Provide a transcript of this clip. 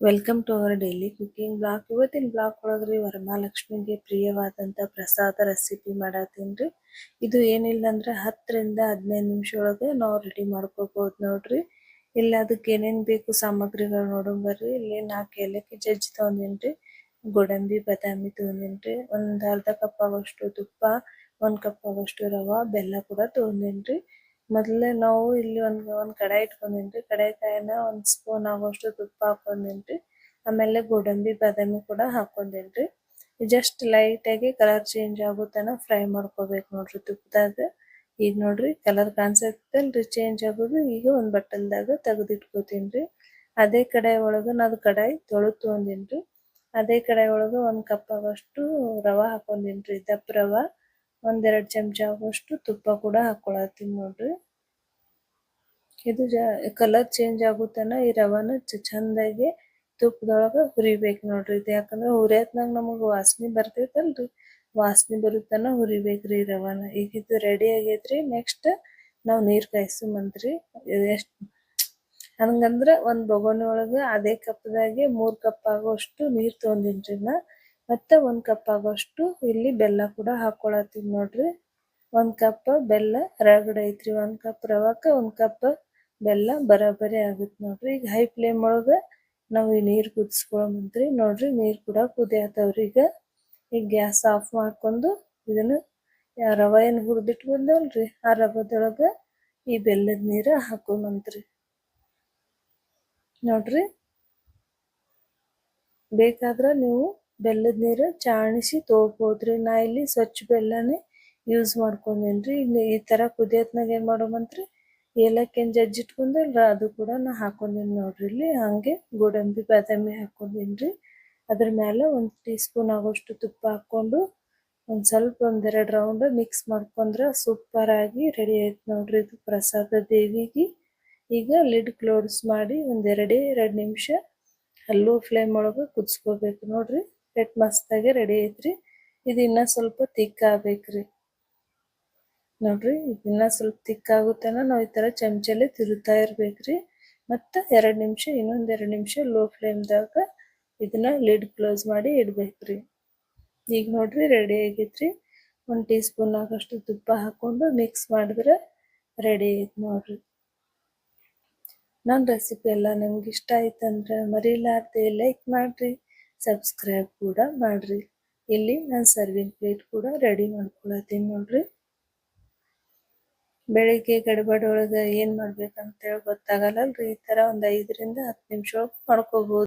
Welcome to our daily cooking blog ಇವತ್ತಿನ blog ಒಳಗ್ರಿ ವರಮಹಾಲಕ್ಷ್ಮಿಗೆ ಪ್ರಿಯವಾದಂಥ ಪ್ರಸಾದ ರೆಸಿಪಿ ಮಾಡತ್ತೀನ್ರಿ ಇದು ಏನಿಲ್ಲ ಅಂದ್ರೆ ಹತ್ತರಿಂದ ಹದಿನೈದು ನಿಮಿಷ ಒಳಗೆ ನಾವು ರೆಡಿ ಮಾಡ್ಕೋಬಹುದು ನೋಡ್ರಿ. ಇಲ್ಲ ಅದಕ್ಕೆ ಏನೇನು ಬೇಕು ಸಾಮಗ್ರಿಗಳು ನೋಡೋಣ ಬರ್ರಿ. ಇಲ್ಲಿ ನಾಲ್ಕು ಏಲಕ್ಕಿ ಜಜ್ಜಿ ತೊಗೊಂಡಿನ್ರಿ. ಗೋಡಂಬಿ, ಬಾದಾಮಿ ತೊಗೊಂಡಿನ್ರಿ. ಒಂದು ಅರ್ಧ ಕಪ್ ಆಗೋಷ್ಟು ತುಪ್ಪ, ಒಂದು ಕಪ್ ಆಗೋಷ್ಟು ರವಾ, ಬೆಲ್ಲ ಕೂಡ ತಗೊಂಡಿನ್ರಿ. ಮೊದಲೇ ನಾವು ಇಲ್ಲಿ ಒಂದ್ ಒಂದ್ ಕಡಾಯಿ ಇಟ್ಕೊಂಡಿನ್ರಿ ಕಡಾಯಿ ಕಾಯನ ಒಂದ್ ಸ್ಪೂನ್ ಆಗುವಷ್ಟು ತುಪ್ಪ ಹಾಕೊಂಡಿನ್ರಿ ಆಮೇಲೆ ಗೋಡಂಬಿ, ಬಾದಾಮಿ ಕೂಡ ಹಾಕೊಂಡಿನ್ರಿ ಜಸ್ಟ್ ಲೈಟ್ ಆಗಿ ಕಲರ್ ಚೇಂಜ್ ಆಗೋ ತನಕ ಫ್ರೈ ಮಾಡ್ಕೋಬೇಕು ನೋಡ್ರಿ ತುಪ್ಪದಾಗ ಈಗ ನೋಡ್ರಿ ಕಲರ್ ಕಾಣಿಸತ್ತಲ್ರಿ ಚೇಂಜ್ ಆಗೋದು. ಈಗ ಒಂದ್ ಬಟ್ಟಲ್ದಾಗ ತೆಗೆದಿಟ್ಕೋತೀನ್ರಿ. ಅದೇ ಕಡಾಯಿ ಒಳಗ ನಾದ್ ಕಡಾಯಿ ತೊಳೆದು ತಗೊಂಡಿನ್ರಿ ಅದೇ ಕಡಾಯಿ ಒಳಗ ಒಂದ್ ಕಪ್ ಆಗೋಷ್ಟು ರವಾ ಹಾಕೊಂಡಿನ್ರಿ ದಪ್ಪ ರವಾ. ಒಂದೆರಡು ಚಮಚ ಆಗುವಷ್ಟು ತುಪ್ಪ ಕೂಡ ಹಾಕೊಳತ್ತೀನಿ ನೋಡ್ರಿ. ಇದು ಕಲರ್ ಚೇಂಜ್ ಆಗುತ್ತಾನ ಈ ರವಾನ ಚಂದಾಗಿ ತುಪ್ಪದೊಳಗ ಹುರಿಬೇಕು ನೋಡ್ರಿ. ಇದು ಯಾಕಂದ್ರೆ ಹುರಿಯತ್ನಾಗ ನಮಗೆ ವಾಸನೆ ಬರ್ತೈತಲ್ರಿ. ವಾಸನೆ ಬರುತ್ತನ ಹುರಿಬೇಕ್ರಿ ಈ ರವಾನ. ಈಗ ಇದು ರೆಡಿ ಆಗೈತ್ರಿ. ನೆಕ್ಸ್ಟ್ ನಾವು ನೀರ್ ಕಾಯಿಸುಮಂತ್ರಿ ಎಷ್ಟು, ಹಂಗಂದ್ರ ಒಂದು ಬೊಗೋನಿ ಒಳಗೆ ಅದೇ ಕಪ್ದಾಗೆ ಮೂರ್ ಕಪ್ ಆಗೋಷ್ಟು ನೀರ್ ತಗೊಂಡಿನ್ರಿ ನಾ. ಮತ್ತೆ ಒಂದು ಕಪ್ ಆಗೋಷ್ಟು ಇಲ್ಲಿ ಬೆಲ್ಲ ಕೂಡ ಹಾಕೊಳತ್ತೀವಿ ನೋಡ್ರಿ. ಒಂದು ಕಪ್ ಬೆಲ್ಲ ರಗಡ್ ಐತ್ರಿ, ಒಂದು ಕಪ್ ರವಾಕ ಒಂದು ಕಪ್ ಬೆಲ್ಲ ಬರಾಬರಿ ಆಗುತ್ತೆ ನೋಡ್ರಿ. ಈಗ ಹೈ ಫ್ಲೇಮ್ ಒಳಗೆ ನಾವು ಈ ನೀರು ಕುದಿಸ್ಕೊಳಮಂತ್ರಿ ನೋಡ್ರಿ ನೀರ್ ಕೂಡ ಕುದಿಯತ್ತವ್ರಿ ಈಗ. ಈಗ ಗ್ಯಾಸ್ ಆಫ್ ಮಾಡ್ಕೊಂಡು ಇದನ್ನ ರವ ಏನ್ ಬಂದವಲ್ರಿ, ಆ ರವದೊಳಗ ಈ ಬೆಲ್ಲದ ನೀರ ಹಾಕೋಮಂತ್ರಿ ನೋಡ್ರಿ, ಬೇಕಾದ್ರ ನೀವು ಬೆಲ್ಲದ ನೀರು ಚಾಣಿಸಿ ತಗೋಬೋದ್ರಿ ನಾ ಇಲ್ಲಿ ಸ್ವಚ್ಛ ಬೆಲ್ಲನೇ ಯೂಸ್ ಮಾಡ್ಕೊಂಡೇನ್ರಿ. ಈ ತರ ಕುದಿಯತ್ನಾಗ ಏನು ಮಾಡೋಮಂತ್ರಿ ಏಲಕ್ಕಿನ ಜಜ್ಜಿ ಇಟ್ಕೊಂಡಲ್ರ ಅದು ಕೂಡ ನಾ ಹಾಕೊಂಡೇನಿ ನೋಡ್ರಿ. ಇಲ್ಲಿ ಹಾಗೆ ಗೋಡಂಬಿ, ಬಾದಾಮಿ ಹಾಕೊಂಡೇನ್ರಿ. ಅದ್ರ ಮೇಲೆ ಒಂದು ಟೀ ಸ್ಪೂನ್ ಆಗೋಷ್ಟು ತುಪ್ಪ ಹಾಕ್ಕೊಂಡು ಒಂದು ಸ್ವಲ್ಪ ಒಂದೆರಡು ರೌಂಡ್ ಮಿಕ್ಸ್ ಮಾಡ್ಕೊಂಡ್ರೆ ಸೂಪರ್ ಆಗಿ ರೆಡಿ ಆಯ್ತು ನೋಡ್ರಿ ಇದು ಪ್ರಸಾದ ದೇವಿಗೆ. ಈಗ ಲಿಡ್ ಕ್ಲೋಸ್ ಮಾಡಿ ಒಂದೆರಡೇ ಎರಡು ನಿಮಿಷ ಲೋ ಫ್ಲೇಮ್ ಒಳಗೆ ಕುದಿಸ್ಕೋಬೇಕು ನೋಡ್ರಿ. ಎಟ್ ಮಸ್ತಾಗಿ ರೆಡಿ ಐತ್ರಿ. ಇದು ಇನ್ನ ಸ್ವಲ್ಪ ತಿಕ್ ಆಗ್ಬೇಕ್ರಿ. ನೋಡ್ರಿ ಇನ್ನ ಸ್ವಲ್ಪ ತಿಕ್ ಆಗುತ್ತನ ನಾವು ಈ ತರ ಚಮಚಲ್ಲಿ ತಿರುತ್ತಾ ಇರ್ಬೇಕ್ರಿ. ಮತ್ತ ಎರಡ್ ನಿಮಿಷ, ಇನ್ನೊಂದ್ ಎರಡ್ ನಿಮಿಷ ಲೋ ಫ್ಲೇಮ್ದಾಗ ಇದನ್ನ ಲಿಡ್ ಕ್ಲೋಸ್ ಮಾಡಿ ಇಡ್ಬೇಕ್ರಿ. ಈಗ ನೋಡ್ರಿ ರೆಡಿ ಆಗೈತ್ರಿ. ಒಂದ್ ಟೀ ಸ್ಪೂನ್ ಆಗಷ್ಟು ತುಪ್ಪ ಹಾಕೊಂಡು ಮಿಕ್ಸ್ ಮಾಡಿದ್ರೆ ರೆಡಿ ಐತ್ ನೋಡ್ರಿ. ನನ್ನ ರೆಸಿಪಿ ಎಲ್ಲ ನಿಮ್ಗೆ ಇಷ್ಟ ಆಯ್ತಂದ್ರೆ ಮರಿಲಾರ್ದೆ ಲೈಕ್ ಮಾಡ್ರಿ. ಸಬ್ಸ್ಕ್ರೈಬ್ ಕೂಡ ಮಾಡ್ರಿ. ಇಲ್ಲಿ ನಾನು ಸರ್ವಿಂಗ್ ಪ್ಲೇಟ್ ಕೂಡ ರೆಡಿ ಮಾಡ್ಕೊಳತ್ತೀನಿ ನೋಡ್ರಿ. ಬೆಳಿಗ್ಗೆ ಗಡಬಡ ಒಳಗೆ ಏನ್ ಮಾಡ್ಬೇಕಂತ ಹೇಳಿ ಗೊತ್ತಾಗಲ್ಲಲ್ರಿ? ಈ ತರ ಒಂದ್ ಐದರಿಂದ ಹತ್ತು ನಿಮಿಷ ಒಳಗೆ ಮಾಡ್ಕೋಬಹುದು